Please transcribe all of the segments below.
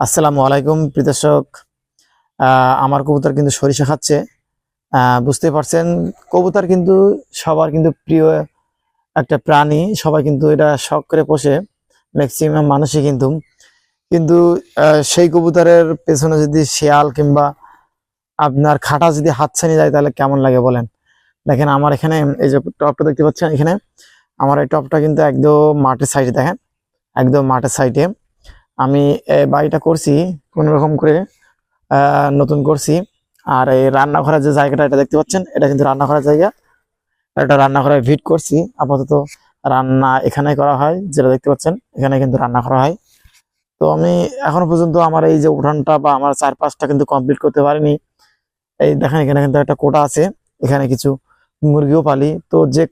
আসসালামু আলাইকুম প্রিয় দর্শক। আহ, আমার কবুতর কিন্তু সরিষা খাচ্ছে। বুঝতে পারছেন কবুতর কিন্তু সবার কিন্তু প্রিয় একটা প্রাণী। সবাই কিন্তু এটা শখ করে পোষে ম্যাক্সিমাম মানুষই কিন্তু। কিন্তু সেই কবুতরের পেছনে যদি শিয়াল কিংবা আপনার খাটা যদি হাতছানি যায় তাহলে কেমন লাগে বলেন? দেখেন আমার এখানে এই যে টপটা দেখতে পাচ্ছেন এখানে আমার এই টপটা কিন্তু একদম মাঠের সাইডে দেখেন, একদম মাঠের সাইডে আমি বাড়িটা করছি, কোনো রকম করে নতুন করছি। আর এই রান্নাঘরের যে জায়গাটা, এটা দেখতে পাচ্ছেন, এটা কিন্তু রান্নাঘরের জায়গা। এটা রান্নাঘরে ভিট করছি, আপাতত রান্না এখানে করা হয়, যেটা দেখতে পাচ্ছেন, এখানে কিন্তু রান্না করা হয়। তো আমি এখনও পর্যন্ত আমার এই যে উঠানটা বা আমার চারপাশটা কিন্তু কমপ্লিট করতে পারিনি। এই দেখেন, এখানে কিন্তু একটা কোটা আছে, এখানে কিছু মুরগিও পালি। তো যে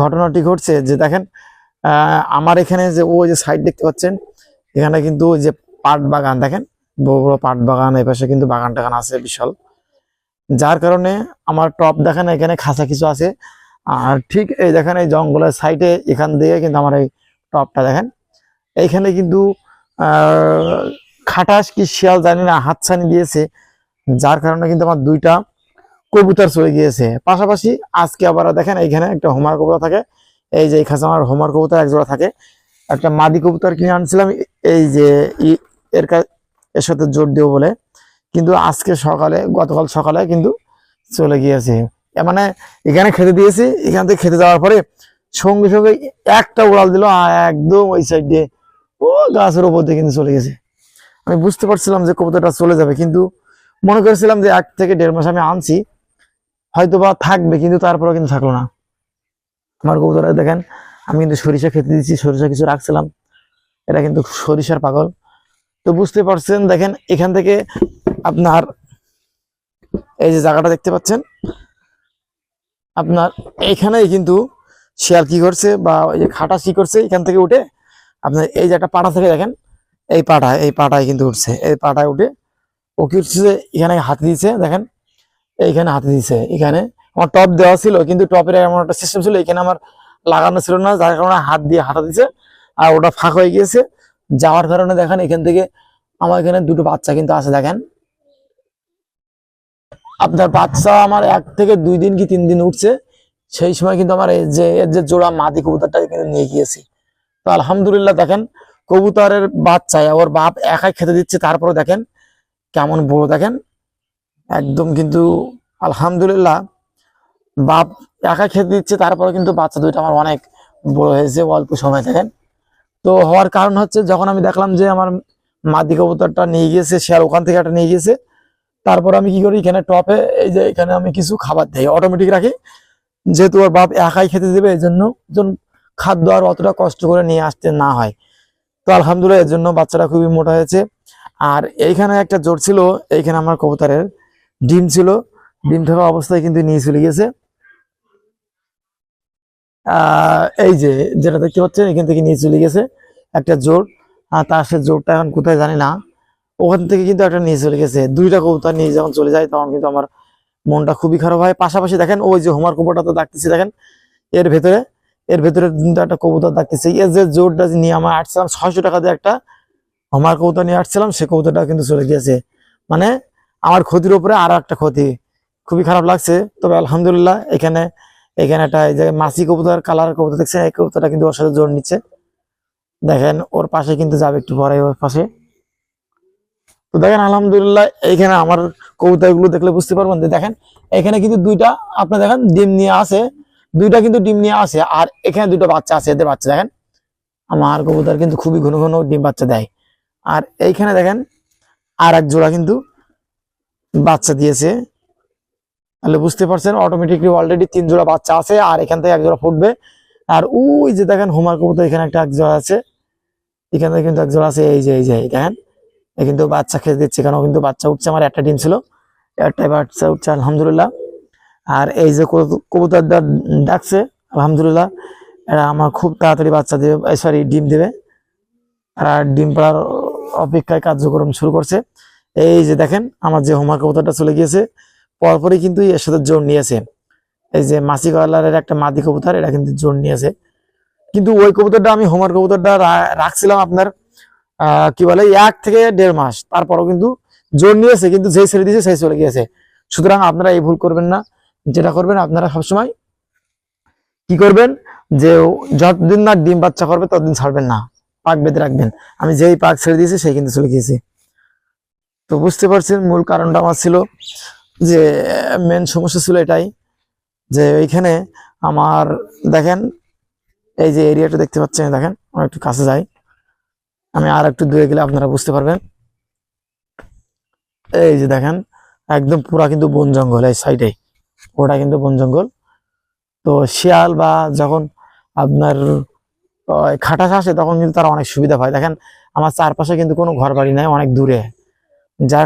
ঘটনাটি ঘটছে যে দেখেন আমার এখানে যে ওই যে সাইড দেখতে পাচ্ছেন, এখানে কিন্তু ওই যে পাট বাগান, দেখেন, বড় বড় পাট বাগান, এই পাশে কিন্তু বাগান টাগান আছে বিশাল। যার কারণে আমার টপ দেখেন, এখানে খাঁচা কিছু আছে। আর ঠিক এই দেখেন, এই জঙ্গলের সাইডে এখান দিয়ে কিন্তু আমার এই টপটা দেখেন। এইখানে কিন্তু খাটাস কি শিয়াল জানি না, হাতছানি দিয়েছে। যার কারণে কিন্তু আমার দুইটা কবুতর চলে গিয়েছে। পাশাপাশি আজকে আবার দেখেন এইখানে একটা হোমার কবুতর থাকে। এই যে এই খাঁচা আমার হোমার কবুতর এক জোড়া থাকে। একটা মাদি কবুতর কিনে আনছিলাম। এই যে এর এর সাথে জোর দেবো বলে। কিন্তু আজকে সকালে, গতকাল সকালে কিন্তু চলে গিয়েছে। মানে এখানে খেতে দিয়েছি। এখান থেকে খেতে যাওয়ার পরে সঙ্গে সঙ্গে একটা উড়াল দিল। একদম ওই সাইড দিয়ে ও গাছের ওপর দিয়ে কিন্তু চলে গেছে। আমি বুঝতে পারছিলাম যে কবুতরটা চলে যাবে। কিন্তু মনে করেছিলাম যে এক থেকে দেড় মাস আমি আনছি। হয়তো বা থাকবে, কিন্তু তারপরেও কিন্তু থাকল না। আমার কবুতরা দেখেন, আমি কিন্তু সরিষা খেতে দিচ্ছি, সরিষা কিছু রাখছিলাম। এটা কিন্তু সরিষার পাগল। তো বুঝতে পারছেন, দেখেন, এখান থেকে আপনার, এই যে জায়গাটা দেখতে পাচ্ছেন, আপনার এইখানেই কিন্তু শিয়াল কি করছে বা ওই যে খাটা কি করছে, এখান থেকে উঠে আপনার এই যে একটা পাটা থেকে, দেখেন, এই পাটায় এই পাটায় কিন্তু উঠছে। এই পাটায় উঠে ও কি উঠছে এখানে হাত দিয়েছে, দেখেন এইখানে হাতে দিয়েছে এখানে আমার টপ দেওয়া ছিল, কিন্তু টপের এমন একটা সিস্টেম ছিল, এখানে আমার লাগানো ছিল না, যার কারণে হাত দিয়ে হাঁটা দিছে, আর ওটা ফাঁক হয়ে গিয়েছে। যাওয়ার কারণে দেখেন, এখান থেকে আমার এখানে দুটো বাচ্চা কিন্তু আছে, দেখেন। আপনার বাচ্চা আমার এক থেকে দুই দিন কি তিন দিন উঠছে, সেই সময় কিন্তু আমার এই যে, এর যে জোড়া মাদি কবুতরটা কিন্তু নিয়ে গিয়েছি। তো আলহামদুলিল্লাহ দেখেন, কবুতরের বাচ্চায় ওর বাপ একাই খেতে দিচ্ছে তারপরে দেখেন কেমন বড় দেখেন। একদম কিন্তু আলহামদুলিল্লাহ। বাপ একা খেতে দিচ্ছে তারপরে কিন্তু বাচ্চা দুইটা আমার অনেক বড় হয়েছে, অল্প সময় দেখেন তো হওয়ার কারণ হচ্ছে, যখন আমি দেখলাম যে আমার মাদি কবুতরটা নিয়ে গিয়েছে, সে আর ওখান থেকে একটা নিয়ে গিয়েছে, তারপর আমি কি করি, এখানে টপে, এই যে এখানে আমি কিছু খাবার দেই অটোমেটিক রাখি। যেহেতু ওর বাপ একাই খেতে দেবে এই জন্য খাদ্য আর অতটা কষ্ট করে নিয়ে আসতে না হয়। তো আলহামদুলিল্লাহ, এর জন্য বাচ্চাটা খুবই মোটা হয়েছে। আর এইখানে একটা জোর ছিল, এইখানে আমার কবুতরের ডিম ছিল। ডিম থাকা অবস্থায় কিন্তু নিয়ে চলে গেছে এই যে যেটা দেখতে পাচ্ছেন, এখান থেকে নিয়ে চলে গেছে একটা জোর। আর তার সে জোরটা এখন কোথায় জানি না। ওখান থেকে কিন্তু একটা নিয়ে চলে গেছে। দুইটা কবুতর নিয়ে যখন চলে যায়, তখন কিন্তু আমার মনটা খুবই খারাপ হয়। পাশাপাশি দেখেন, ওই যে হোমার কবুতরটা তো ডাকতেছি, দেখেন, এর ভেতরে এর ভেতরে কিন্তু একটা কবুতর ডাকতেছে। এর যে জোরটা নিয়ে আমার আসছিলাম ছয়শো টাকা দিয়ে একটা হোমার কবুতর নিয়ে আসছিলাম সে কবুতরটা কিন্তু চলে গিয়েছে। মানে আমার ক্ষতির উপরে আরও একটা ক্ষতি। খুবই খারাপ লাগছে। তবে আলহামদুলিল্লাহ, এখানে এখানে একটা এই যে মাসি কবুতর, কালার কবুতর দেখছেন, এই কবুতরটা কিন্তু ওর সাথে জোর নিচ্ছে। দেখেন, ওর পাশে কিন্তু যাবে একটু পরে ওর পাশে। তো দেখেন, আলহামদুলিল্লাহ এইখানে আমার কবুতরগুলো দেখলে বুঝতে পারবেন যে দেখেন, এখানে কিন্তু দুইটা, আপনি দেখেন, ডিম নিয়ে আসে দুইটা কিন্তু ডিম নিয়ে আসে আর এখানে দুটো বাচ্চা আছে, এদের বাচ্চা, দেখেন। আমার কবুতর কিন্তু খুবই ঘন ঘন ডিম বাচ্চা দেয়। আর এইখানে দেখেন আর এক জোড়া কিন্তু বাচ্চা দিয়েছে। তাহলে বুঝতে পারছেন অটোমেটিকলি অলরেডি তিন জোড়া বাচ্চা আছে, আর এখান থেকে এক জোড়া ফুটবে। আর ওই যে দেখেন হোমার কবুতর এখানে একটা এক জোড়া আছে। এখানে কিন্তু এক জোড়া আছে, এই যে এই যে দেখেন। এ কিন্তু বাচ্চা খেতে দিচ্ছে কেন কিন্তু বাচ্চা উঠছে, আমার একটা ডিম ছিল। একটাই বাচ্চা উঠছে, আলহামদুলিল্লাহ। আর এই যে কবু- কবুতরটা ডাকছে, আলহামদুলিল্লাহ। এরা আমার খুব তাড়াতাড়ি বাচ্চা দেবে সরি ডিম দেবে। আর ডিম পাড়ার অপেক্ষায় কার্যক্রম শুরু করছে। এই যে দেখেন, আমার যে হোমওয়ার্ক কবুতরটা চলে গিয়েছে, পরপরই কিন্তু এর সাথে জোর নিয়েছে। এই যে মাসি কালারের একটা মাদি কবুতর, এটা কিন্তু জোর নিয়েছে। কিন্তু ওই কবুতরটা আমি হোমার কবুতরটা রাখছিলাম আপনার কি বলে, এক থেকে দেড় মাস। তারপরও কিন্তু জোর নিয়েছে, কিন্তু যেই ছেড়ে দিয়েছে, সেই চলে গিয়েছে। সুতরাং আপনারা এই ভুল করবেন না। যেটা করবেন, আপনারা সবসময় কি করবেন, যে যতদিন না ডিম বাচ্চা করবে, ততদিন ছাড়বেন না। পাক বেঁধে রাখবেন। আমি যেই পাক ছেড়ে দিয়েছি, সেই কিন্তু চলে গিয়েছি। তো বুঝতে পারছেন মূল কারণটা আমার ছিল যে মেন সমস্যা ছিল এটাই যে এইখানে আমার, দেখেন, এই যে এরিয়াটা দেখতে পাচ্ছেন, দেখেন, আমি একটু কাছে যাই। আমি আর একটু দূরে গেলে আপনারা বুঝতে পারবেন। এই যে দেখেন, একদম পুরা কিন্তু বন জঙ্গল, এই সাইডে ওটা কিন্তু বন জঙ্গল। তো শিয়াল বা যখন আপনার খাটাস আসে, তখন কিন্তু তারা অনেক সুবিধা পায়। দেখেন, আমার চারপাশে কিন্তু কোনো ঘর বাড়ি নাই, অনেক দূরে। যার